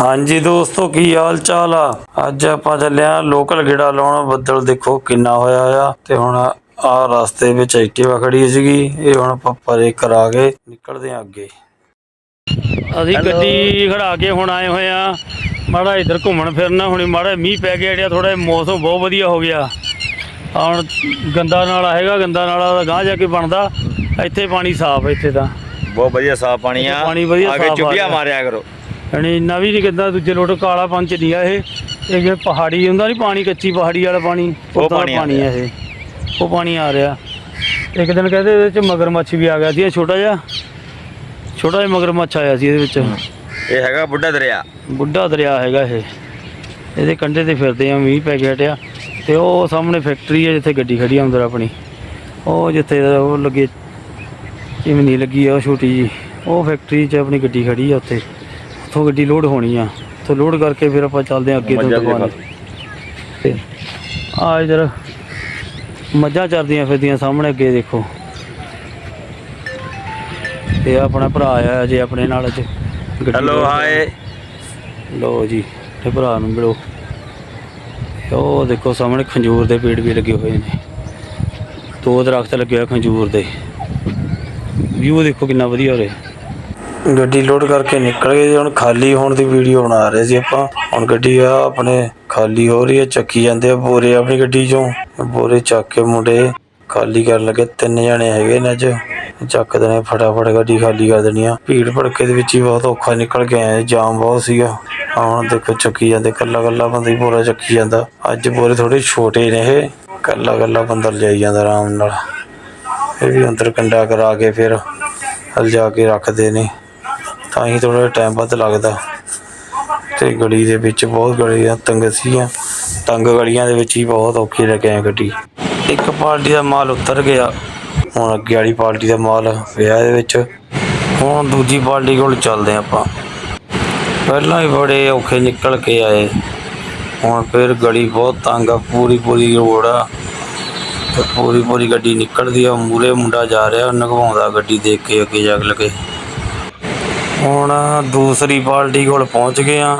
ਹਾਂਜੀ ਦੋਸਤੋ ਕੀ ਹਾਲ ਚਾਲ ਆ? ਅੱਜ ਆਪਾਂ ਚੱਲੇ ਆ ਲੋਕਲ ਗੇੜਾ ਲਾਉਣ। ਬੱਦਲ ਦੇਖੋ ਕਿੰਨਾ ਹੋਇਆ ਆ। ਤੇ ਹੁਣ ਆ ਰਸਤੇ ਵਿੱਚ ਐਕਟਿਵਾ ਖੜੀ ਸੀਗੀ। ਇਹ ਹੁਣ ਆਪਾਂ ਪਰੇ ਕਰਾ ਕੇ ਨਿਕਲਦੇ ਆ ਅੱਗੇ। ਅਸੀਂ ਗੱਡੀ ਖੜਾ ਕੇ ਹੁਣ ਆਏ ਹੋਏ ਆ। ਮਾੜਾ ਇੱਧਰ ਘੁੰਮਣ ਫਿਰਨਾ ਹੁਣੀ ਮਾੜਾ ਮੀਂਹ ਪੈ ਗਿਆ ਜਿਹੜਾ ਥੋੜਾ ਮੌਸਮ ਬਹੁਤ ਵਧੀਆ ਹੋ ਗਿਆ। ਹੁਣ ਗੰਦਾ ਨਾਲਾ ਹੈਗਾ ਗੰਦਾ ਨਾਲਾ ਦਾ ਗਾਂ ਜਾ ਕੇ ਬਣਦਾ। ਇੱਥੇ ਪਾਣੀ ਸਾਫ਼ ਹੈ ਇੱਥੇ ਤਾਂ। ਬਹੁਤ ਵਧੀਆ ਸਾਫ਼ ਪਾਣੀ ਆ। ਪਾਣੀ ਵਧੀਆ ਸਾਫ਼ ਆ ਚੁੱਪੀਆਂ ਰਿਹਾ। ਮਾਰਿਆ ਕਰੋ। ਯਾਨੀ ਇੰਨਾ ਵੀ ਨਹੀਂ ਕਿੱਦਾਂ ਦੂਜੇ ਲੋਟ ਕਾਲਾ ਪੰਚ ਨਹੀਂ ਆ ਇਹ। ਇਹ ਜੇ ਪਹਾੜੀ ਹੁੰਦਾ ਨਹੀਂ ਪਾਣੀ ਕੱਚੀ ਪਹਾੜੀ ਵਾਲਾ ਪਾਣੀ ਉਹ ਪਾਣੀ ਆ ਪਾਣੀ ਆ ਇਹ। ਉਹ ਪਾਣੀ ਆ ਰਿਹਾ। ਇੱਕ ਦਿਨ ਕਹਿੰਦੇ ਇਹਦੇ ਵਿੱਚ ਮਗਰਮੱਛ ਵੀ ਆ ਗਿਆ ਸੀ ਇਹ ਛੋਟਾ ਜਿਹਾ। ਛੋਟਾ ਜਿਹਾ ਮਗਰਮੱਛ ਆਇਆ ਸੀ ਇਹਦੇ ਵਿੱਚ। ਇਹ ਹੈਗਾ ਬੁੱਢਾ ਦਰਿਆ। ਬੁੱਢਾ ਦਰਿਆ ਹੈਗਾ ਇਹ। ਇਹਦੇ ਕੰਢੇ ਤੇ ਫਿਰਦੇ ਆ ਮੀਂਹ ਪੈ ਗਿਆ ਹਟਿਆ ਤੇ ਉਹ ਸਾਹਮਣੇ ਫੈਕਟਰੀ ਹੈ ਜਿੱਥੇ ਗੱਡੀ ਖੜੀ ਆ ਅੰਦਰ ਆਪਣੀ। ਉਹ ਜਿੱਥੇ ਉਹ ਲੱਗੇ ਚਿਮਨੀ ਲੱਗੀ ਆ ਉਹ ਛੋਟੀ ਜੀ ਉਹ ਫੈਕਟਰੀ 'ਚ ਆਪਣੀ ਗੱਡੀ ਖੜੀ ਆ ਉੱਥੇ। ਉੱਥੋਂ ਗੱਡੀ ਲੋਡ ਹੋਣੀ ਆ। ਉੱਥੋਂ ਲੋਡ ਕਰਕੇ ਫਿਰ ਆਪਾਂ ਚੱਲਦੇ ਆ ਅੱਗੇ ਤੋਂ ਦੁਕਾਨ ਤੇ ਆ ਇਧਰ ਮੱਝਾਂ ਚਰਦੀਆਂ ਫਿਰਦੀਆਂ ਸਾਹਮਣੇ ਅੱਗੇ ਦੇਖੋ। ਤੇ ਆਪਣਾ ਭਰਾ ਆਇਆ ਜੇ ਆਪਣੇ ਨਾਲ ਅੱਜ ਹੈਲੋ ਹਾਏ ਲੋ ਜੀ ਤੇ ਭਰਾ ਨੂੰ ਮਿਲੋ। ਉਹ ਦੇਖੋ ਸਾਹਮਣੇ ਖੰਜੂਰ ਦੇ ਪੇੜ ਵੀ ਲੱਗੇ ਹੋਏ ਨੇ। ਦੋ ਦਰਖਤ ਲੱਗੇ ਹੋਏ ਖੰਜੂਰ ਦੇ। ਵਿਊ ਦੇਖੋ ਕਿੰਨਾ ਵਧੀਆ ਹੋ ਰਿਹਾ ਗੱਡੀ ਲੋਡ ਕਰਕੇ ਨਿਕਲ ਗਏ ਜੀ, ਹੁਣ ਖਾਲੀ ਹੋਣ ਦੀ ਵੀਡੀਓ ਬਣਾ ਰਹੇ ਸੀ ਆਪਾਂ। ਹੁਣ ਗੱਡੀ ਆ ਆਪਣੇ ਖਾਲੀ ਹੋ ਰਹੀ ਹੈ ਚੱਕੀ ਜਾਂਦੇ ਆ ਬੋਰੇ ਆਪਣੀ ਗੱਡੀ ਚੋਂ। ਬੋਰੇ ਚੱਕ ਕੇ ਮੁੰਡੇ ਖਾਲੀ ਕਰਨ ਲੱਗੇ ਤਿੰਨ ਜਣੇ ਹੈਗੇ ਨੇ ਅੱਜ। ਚੱਕ ਦੇਣੇ ਫਟਾਫਟ ਗੱਡੀ ਖਾਲੀ ਕਰ ਦੇਣੀ ਆ। ਭੀੜ ਭੜਕੇ ਦੇ ਵਿੱਚ ਹੀ ਬਹੁਤ ਔਖਾ ਨਿਕਲ ਕੇ ਆਏ ਜਾਮ ਬਹੁਤ ਸੀਗਾ। ਆਹ ਹੁਣ ਦੇਖੋ ਚੱਕੀ ਜਾਂਦੇ ਕੱਲਾ ਕੱਲਾ ਬੰਦਾ ਹੀ ਬੋਰਾ ਚੱਕੀ ਜਾਂਦਾ। ਅੱਜ ਬੋਰੇ ਥੋੜੇ ਛੋਟੇ ਨੇ ਇਹ ਕੱਲਾ ਕੱਲਾ ਬੰਦਾ ਲਿਜਾਈ ਜਾਂਦਾ ਆਰਾਮ ਨਾਲ। ਇਹ ਵੀ ਅੰਦਰ ਕੰਡਾ ਕਰਾ ਕੇ ਫਿਰ ਹਲ ਜਾ ਕੇ ਰੱਖਦੇ ਨੇ। ਤਾਂ ਹੀ ਥੋੜਾ ਟਾਈਮ ਵੱਧ ਲੱਗਦਾ। ਤੇ ਗਲੀ ਦੇ ਵਿੱਚ ਬਹੁਤ ਗਲੀਆਂ ਤੰਗ ਸੀਗੀਆਂ। ਤੰਗ ਗਲੀਆਂ ਦੇ ਵਿੱਚ ਹੀ ਬਹੁਤ ਔਖੀ ਲੱਗੇ ਆ ਗੱਡੀ। ਇੱਕ ਪਾਰਟੀ ਦਾ ਮਾਲ ਉਤਰ ਗਿਆ। ਹੁਣ ਅੱਗੇ ਵਾਲੀ ਪਾਰਟੀ ਦਾ ਮਾਲ ਪਿਆ ਇਹਦੇ ਵਿੱਚ। ਹੁਣ ਦੂਜੀ ਪਾਰਟੀ ਕੋਲ ਚੱਲਦੇ ਹਾਂ ਆਪਾਂ। ਪਹਿਲਾਂ ਹੀ ਬੜੇ ਔਖੇ ਨਿਕਲ ਕੇ ਆਏ। ਹੁਣ ਫਿਰ ਗਲੀ ਬਹੁਤ ਤੰਗ ਆ। ਪੂਰੀ ਪੂਰੀ ਰੋਡ ਆ। ਪੂਰੀ ਪੂਰੀ ਗੱਡੀ ਨਿਕਲਦੀ ਆ। ਮੂਰੇ ਮੁੰਡਾ ਜਾ ਰਿਹਾ। ਉਹ ਨਗਵਾਉਂਦਾ ਗੱਡੀ ਦੇਖ ਕੇ ਅੱਗੇ ਜਾ ਕੇ ਹੁਣ ਦੂਸਰੀ ਪਾਰਟੀ ਕੋਲ ਪਹੁੰਚ ਗਏ ਆ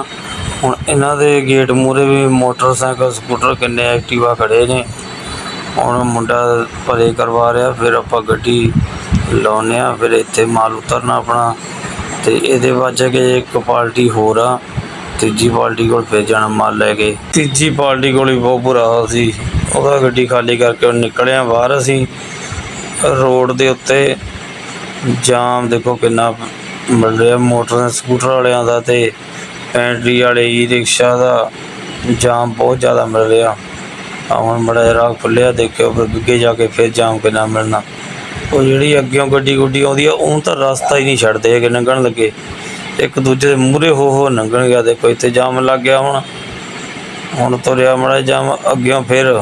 ਹੁਣ ਇਹਨਾਂ ਦੇ ਗੇਟ ਮੂਰੇ ਵੀ ਮੋਟਰਸਾਈਕਲ, ਸਕੂਟਰ ਕਿੰਨੇ ਐਕਟਿਵਾ ਖੜੇ ਨੇ। ਹੁਣ ਮੁੰਡਾ ਭਰੇ ਕਰਵਾ ਰਿਹਾ, ਫਿਰ ਆਪਾਂ ਗੱਡੀ ਲਾਉਨੇ ਆ ਫਿਰ ਇੱਥੇ ਮਾਲ ਉਤਰਨਾ ਆਪਣਾ। ਤੇ ਇਹਦੇ ਬਾਅਦ ਜਾ ਕੇ ਇੱਕ ਪਾਰਟੀ ਹੋਰ ਆ, ਤੀਜੀ ਪਾਰਟੀ ਕੋਲ ਫਿਰ ਜਾਣਾ ਮਾਲ ਲੈ ਕੇ। ਤੀਜੀ ਪਾਰਟੀ ਕੋਲ ਵੀ ਬਹੁਤ ਬੁਰਾ ਹਾਲ ਸੀ। ਉਹਦਾ ਗੱਡੀ ਖਾਲੀ ਕਰਕੇ ਉਹ ਨਿਕਲਿਆ ਬਾਹਰ ਅਸੀਂ। ਰੋਡ ਦੇ ਉੱਤੇ ਜਾਮ ਦੇਖੋ ਕਿੰਨਾ ਮਿਲ ਰਿਹਾ ਮੋਟਰ ਸਕੂਟਰ ਵਾਲਿਆਂ ਦਾ ਤੇ ਪੈਂਟਰੀ ਵਾਲੇ ਈ, ਰਿਕਸ਼ਾ ਦਾ ਜਾਮ ਬਹੁਤ ਜ਼ਿਆਦਾ ਮਿਲ ਰਿਹਾ। ਆ ਹੁਣ ਬੜਾ ਰਾਹ ਖੁੱਲਿਆ ਦੇਖਿਓ ਫਿਰ ਅੱਗੇ ਜਾ ਕੇ ਫਿਰ ਜਾਮ ਕਿੰਨਾ ਮਿਲਣਾ। ਉਹ ਜਿਹੜੀ ਅੱਗਿਓਂ ਗੱਡੀ ਗੁੱਡੀ ਆਉਂਦੀ ਆ ਉਹਨੂੰ ਤਾਂ ਰਸਤਾ ਹੀ ਨਹੀਂ ਛੱਡਦੇ ਹੈਗੇ ਲੰਘਣ ਲੱਗੇ। ਇੱਕ ਦੂਜੇ ਦੇ ਮੂਹਰੇ ਹੋ ਹੋ ਲੰਘਣ ਗਿਆ, ਦੇਖੋ ਇੱਥੇ ਜਾਮ ਲੱਗ ਗਿਆ ਹੁਣ। ਹੁਣ ਤੁਰਿਆ ਮੜਾ ਜਾਮ, ਅੱਗਿਓਂ ਫਿਰ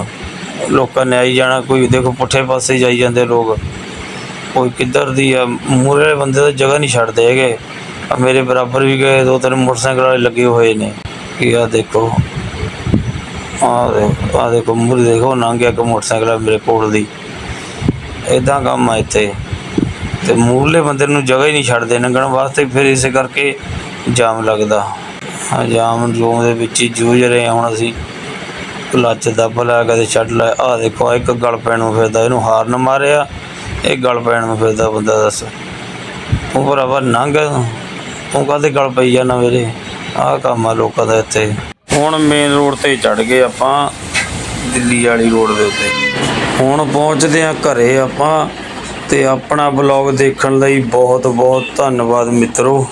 ਲੋਕਾਂ ਨੇ ਆਈ ਜਾਣਾ, ਕੋਈ ਦੇਖੋ ਪੁੱਠੇ ਪਾਸੇ ਜਾਈ ਜਾਂਦੇ ਲੋਕ। ਕੋਈ ਕਿੱਧਰ ਦੀ ਆ, ਮੂਹਰੇ ਵਾਲੇ ਬੰਦੇ ਤਾਂ ਜਗ੍ਹਾ ਨਹੀਂ ਛੱਡਦੇ ਹੈਗੇ। ਆ ਮੇਰੇ ਬਰਾਬਰ ਵੀ ਗਏ, ਦੋ ਤਿੰਨ ਮੋਟਰਸਾਈਕਲ ਵਾਲੇ ਲੱਗੇ ਹੋਏ ਨੇ। ਕੀ ਆ ਦੇਖੋ ਆ ਦੇਖੋ ਆ ਦੇਖੋ, ਮੂਹਰੇ ਦੇਖੋ, ਲੰਘ ਗਿਆ ਮੋਟਰਸਾਈਕਲ ਮੇਰੇ ਕੋਲ ਦੀ। ਇਦਾਂ ਕੰਮ ਆ ਇੱਥੇ। ਤੇ ਮੂਹਰਲੇ ਬੰਦੇ ਨੂੰ ਜਗ੍ਹਾ ਹੀ ਨਹੀਂ ਛੱਡਦੇ, ਲੰਘਣ ਵਾਸਤੇ ਫਿਰ ਇਸੇ ਕਰਕੇ ਜਾਮ ਲੱਗਦਾ। ਆ ਜਾਮ ਲੋਂ ਦੇ ਵਿੱਚ ਹੀ ਜੂਝ ਰਹੇ ਹਾਂ ਹੁਣ ਅਸੀਂ। ਕਲੱਚ ਦੱਬ ਲਿਆ, ਕਦੇ ਛੱਡ ਲਿਆ। ਆ ਦੇਖੋ, ਆਹ ਇੱਕ ਗਲ ਪੈਣ ਨੂੰ ਫਿਰਦਾ, ਇਹਨੂੰ ਹਾਰਨ ਮਾਰਿਆ। ਇਹ ਗਲ ਪੈਣ ਨੂੰ ਫਿਰਦਾ ਬੰਦਾ ਦੱਸ। ਤੂੰ ਭਰਾਵਾ ਨੰਗ ਤੂੰ। ਕਾਹਦੇ ਗਲ ਪਈ ਜਾਂਦਾ ਮੇਰੇ ਆਹ ਕੰਮ ਆ ਲੋਕਾਂ ਦਾ ਇੱਥੇ। ਹੁਣ ਮੇਨ ਰੋਡ ਤੇ ਚੜ ਗਏ ਆਪਾਂ, ਦਿੱਲੀ ਵਾਲੀ ਰੋਡ ਦੇ ਉੱਤੇ। ਹੁਣ ਪਹੁੰਚਦੇ ਆ ਘਰੇ ਆਪਾਂ, ਤੇ ਆਪਣਾ ਬਲੌਗ ਦੇਖਣ ਲਈ ਬਹੁਤ ਬਹੁਤ ਧੰਨਵਾਦ ਮਿੱਤਰੋ।